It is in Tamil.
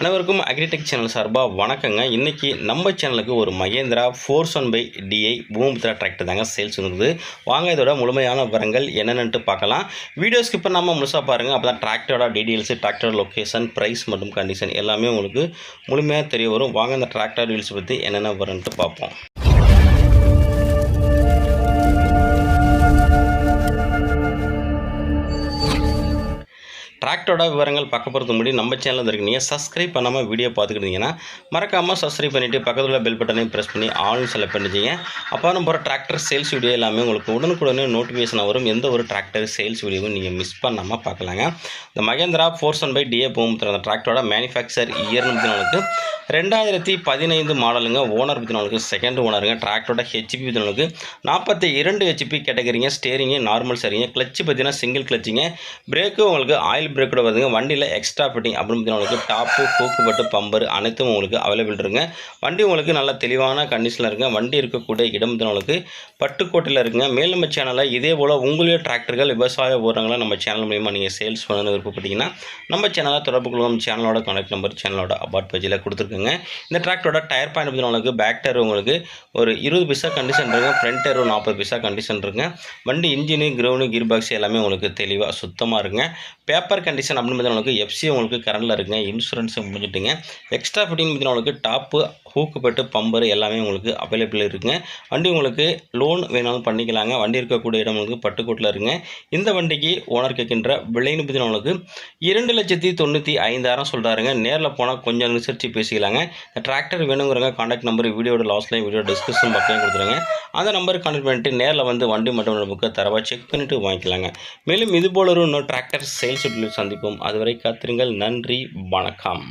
அனைவருக்கும் அக்ரிடெக் சேனல் சார்பாக வணக்கங்க. இன்றைக்கி நம்ம சேனலுக்கு ஒரு Mahindra four one five DI Bhoomitra tractor தாங்க சேல்ஸ் இருக்குது வாங்க இதோட முழுமையான விவரங்கள் என்னென்னட்டு பார்க்கலாம். வீடியோ ஸ்கிப் பண்ணாமல் முழுசாக பாருங்கள் அப்போ தான் டிராக்டரோட டீடெயில்ஸு டிராக்டர் லொக்கேஷன் ப்ரைஸ் மற்றும் கண்டிஷன் எல்லாமே உங்களுக்கு முழுமையாக தெரிய வரும். வாங்க இந்த டிராக்டர் டீல்ஸ் பற்றி என்னென்ன வரும்ன்ட்டு பார்ப்போம். டிராக்டோட விவரங்கள் பார்க்க போகிறது முன்னாடி நம்ம சேனலில் இருக்கீங்க. சப்ஸ்கிரைப் பண்ணாமல் வீடியோ பார்த்துக்கிட்டீங்கன்னா மறக்காமல் சப்ஸ்கிரைப் பண்ணிவிட்டு பக்கத்தில் உள்ள பெல் பட்டனையும் ப்ரெஸ் பண்ணி ஆல் செலக்ட் பண்ணிச்சிங்க அப்போ நம்ம போகிற டிராக்டர் சேல்ஸ் வீடியோ எல்லாமே உங்களுக்கு உடனுக்குடனே நோட்டிஃபிகேஷன் வரும். எந்த ஒரு டிராக்டர் சேல்ஸ் வீடியோவும் நீங்கள் மிஸ் பண்ணாமல் பார்க்கலாங்க. இந்த Mahindra four one five DA போகும்போது அந்த டிராக்டரோட மேனுஃபேக்சர் இயர்னு உங்களுக்கு ரெண்டாயிரத்தி பதினைந்து மாடலுங்க ஓனர் பற்றி செகண்ட் ஓனருங்க டிராக்டரோட ஹெச்பி பற்றி நாற்பத்தி இரண்டு ஹெச்பி கேட்டகரிங்க ஸ்டேரிங்கு நார்மல் சரிங்க கிளச்சு பார்த்தீங்கன்னா சிங்கிள் கிளச்சிங்க பிரேக்கு உங்களுக்கு ஆயில் பிரேக்கோட வருதுங்க வண்டியில் எக்ஸ்ட்ரா ஃபிட்டிங் அப்படின்னு பார்த்தீங்கன்னா டாப்பு டாப்பு கூக்குப்பட்டு பம்பர் அனைத்தும் உங்களுக்கு அவைலபிள் இருங்க வண்டி உங்களுக்கு நல்ல தெளிவான கண்டிஷனில் இருக்குங்க. வண்டி இருக்கக்கூடிய இடம் பார்த்தீங்கன்னா உங்களுக்கு பட்டுக்கோட்டையில் இருக்குங்க. மேலும் நம்ம சேனலில் இதே போல் உங்களுடைய டிராக்டர்கள் விவசாய உரங்களை நம்ம சேனல் மூலியமாக நீங்கள் சேல்ஸ் பண்ணணும்னு விருப்பப்பட்டீங்கன்னா நம்ம சேனலை தொடர்பு கொள்ளும் சேனலோட கான்டாக்ட் நம்பர் சேனலோட அபார்ட் பேஜில் கொடுத்துருக்குங்க. இந்த டிராக்டரோட டயர் பாயிண்ட் பார்த்தீங்கன்னா உங்களுக்கு பேக் டயர் உங்களுக்கு ஒரு இருபது பைசா கண்டிஷன் இருக்குங்க ஃப்ரண்ட் டயர் ஒரு நாற்பது பைசா கண்டிஷன் இருக்குங்க வண்டி இன்ஜினு கிரவுண்டு கீர் பாக்ஸ் எல்லாமே உங்களுக்கு தெளிவாக சுத்தமாக இருக்குங்க. பேப்பர் கண்டிஷன் அப்படின்னு பார்த்தீங்கன்னா உங்களுக்கு எஃப்சி உங்களுக்கு கரண்டில் இருக்குங்க. இன்சூரன்ஸ் முடிஞ்சுட்டுங்க. எக்ஸ்ட்ரா ஃபிட்டிங் பார்த்தீங்கன்னா உங்களுக்கு டாப்பு ஹூக்குப்பட்டு பம்பர் எல்லாமே உங்களுக்கு அவைலபிள் இருக்குங்க. வண்டி உங்களுக்கு லோன் வேணாலும் பண்ணிக்கலாங்க. வண்டி இருக்கக்கூடிய இடம் உங்களுக்கு பட்டுக்கோட்டில் இருங்க இந்த வண்டிக்கு ஓனர் கேட்கின்ற விலைன்னு பற்றி உங்களுக்கு இரண்டு லட்சத்தி தொண்ணூற்றி ஐந்தாயிரம் சொல்கிறாருங்க நேரில் போனால் கொஞ்சம் அனுசரித்து பேசிக்கலாங்க. இந்த டிராக்டர் வேணுங்கிறவங்க காண்டாக்ட் நம்பர் வீடியோட லாஸ்ட்லையும் வீடியோ டிஸ்கிரிப்ஷன் பக்கம் கொடுத்துருங்க. அந்த நம்பருக்கு கான்டாக்ட் பண்ணிட்டு நேரில் வந்து வண்டி மட்டும் புக்கை தரவாக செக் பண்ணிவிட்டு வாங்கிக்கலாங்க. மேலும் இது போல ஒரு இன்னொரு டிராக்டர் சேல்ஸ் சந்திப்போம். அதுவரை காத்திருங்கள். நன்றி. வணக்கம்.